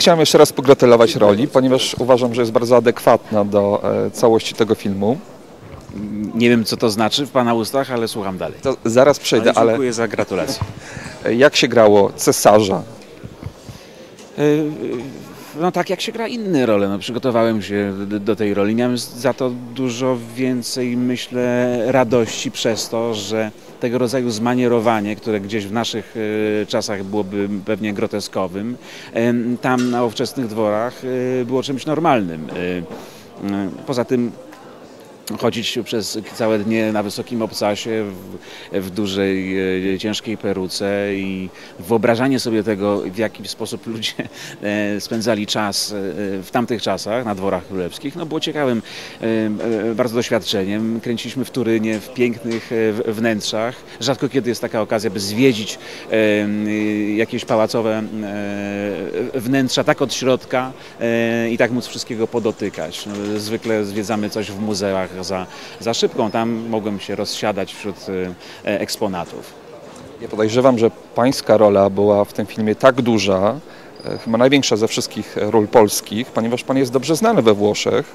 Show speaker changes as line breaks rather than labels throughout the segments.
chciałem jeszcze raz pogratulować roli, ponieważ uważam, że jest bardzo adekwatna do e, całości tego filmu.
Nie wiem, co to znaczy w Pana ustach, ale słucham dalej.
To zaraz przejdę, ale
dziękuję za gratulacje.
jak się grało cesarza?
Y, No tak jak się gra inne role, no, przygotowałem się do, do tej roli. Miałem za to dużo więcej, myślę, radości przez to, że tego rodzaju zmanierowanie, które gdzieś w naszych y, czasach byłoby pewnie groteskowym, tam na ówczesnych dworach y, było czymś normalnym. Y, Poza tym chodzić przez całe dnie na wysokim obcasie, w, w dużej, e, ciężkiej peruce i wyobrażanie sobie tego, w jaki sposób ludzie e, spędzali czas e, w tamtych czasach na dworach królewskich, no było ciekawym bardzo doświadczeniem. Kręciliśmy w Turynie, w pięknych wnętrzach. Rzadko kiedy jest taka okazja, by zwiedzić jakieś pałacowe wnętrza tak od środka i tak móc wszystkiego podotykać. No, Zwykle zwiedzamy coś w muzeach za, za szybką, tam mogłem się rozsiadać wśród e, eksponatów.
Ja podejrzewam, że pańska rola była w tym filmie tak duża, e, chyba największa ze wszystkich ról polskich, ponieważ pan jest dobrze znany we Włoszech,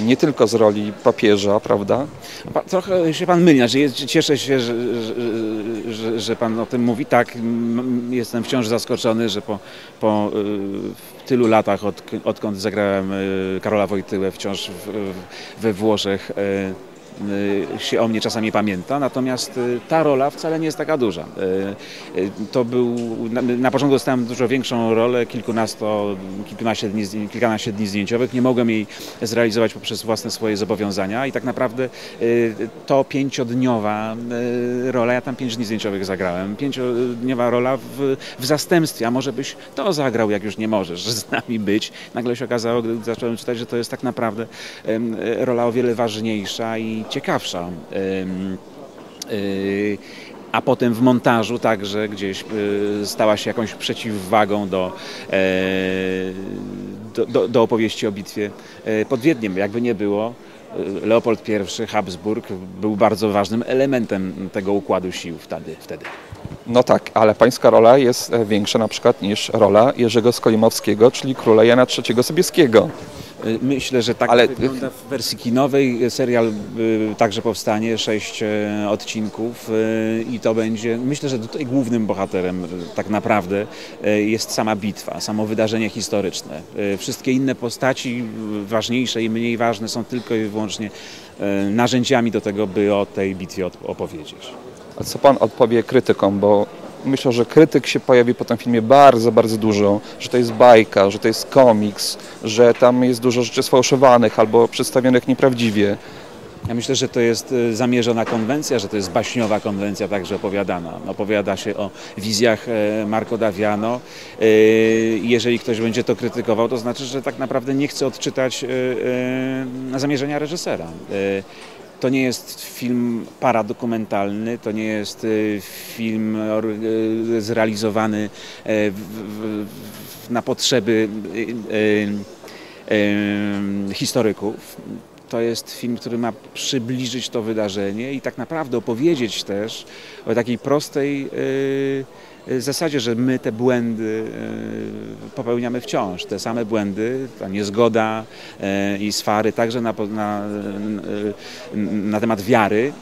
nie tylko z roli papieża, prawda?
Trochę się pan myli, znaczy cieszę się, że, że, że, pan o tym mówi. Tak, jestem wciąż zaskoczony, że po, po y, tylu latach, od, odkąd zagrałem y, Karola Wojtyłę wciąż w, we Włoszech, y, się o mnie czasami pamięta, natomiast y, ta rola wcale nie jest taka duża. Y, y, To był, na, początku dostałem dużo większą rolę, kilkunasto, kilkanaście dni, kilkanaście dni zdjęciowych, nie mogłem jej zrealizować poprzez własne swoje zobowiązania i tak naprawdę y, to pięciodniowa y, rola, ja tam pięć dni zdjęciowych zagrałem, pięciodniowa rola w, w zastępstwie, a może byś to zagrał, jak już nie możesz z nami być. Nagle się okazało, gdy zacząłem czytać, że to jest tak naprawdę rola o wiele ważniejsza i ciekawsza. Y, a potem w montażu także gdzieś y, stała się jakąś przeciwwagą do, e, do, do, do opowieści o bitwie e, pod Wiedniem. Jakby nie było, e, Leopold I, Habsburg był bardzo ważnym elementem tego układu sił wtedy. wtedy.
No tak, ale pańska rola jest e, większa na przykład niż rola Jerzego Skolimowskiego, czyli króla Jana III Sobieskiego.
Y, Myślę, że tak
Ale-
wygląda w wersji kinowej. Serial y, także powstanie, sześć e, odcinków y, i to będzie, myślę, że tutaj głównym bohaterem y, tak naprawdę y, jest sama bitwa, samo wydarzenie historyczne. Y, Wszystkie inne postaci, y, ważniejsze i mniej ważne, są tylko i wyłącznie y, narzędziami do tego, by o tej bitwie op- opowiedzieć.
A co pan odpowie krytykom, bo myślę, że krytyk się pojawi po tym filmie bardzo, bardzo dużo, że to jest bajka, że to jest komiks, że tam jest dużo rzeczy sfałszowanych albo przedstawionych nieprawdziwie.
Ja myślę, że to jest y, zamierzona konwencja, że to jest baśniowa konwencja także opowiadana. Opowiada się o wizjach e, Marco Daviano. Y, Jeżeli ktoś będzie to krytykował, to znaczy, że tak naprawdę nie chce odczytać y, zamierzenia reżysera. Y, To nie jest film paradokumentalny, to nie jest y, film y, zrealizowany w, na potrzeby y, y, y, historyków. To jest film, który ma przybliżyć to wydarzenie i tak naprawdę opowiedzieć też o takiej prostej y, zasadzie, że my te błędy y, popełniamy wciąż. Te same błędy, ta niezgoda y, i swary także na, na, y, na temat wiary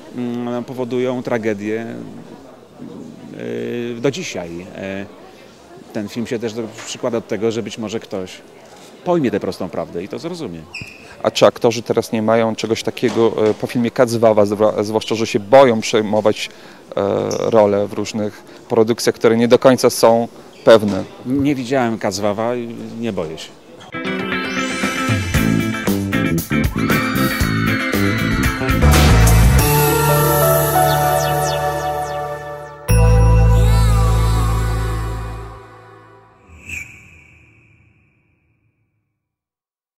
y, powodują tragedię do dzisiaj. Ten film się też przykłada do tego, że być może ktoś pojmie tę prostą prawdę i to zrozumie.
A czy aktorzy teraz nie mają czegoś takiego e, po filmie Kacwawa, zwła- zwłaszcza, że się boją przejmować e, role w różnych produkcjach, które nie do końca są pewne?
Nie widziałem Kacwawa i nie boję się.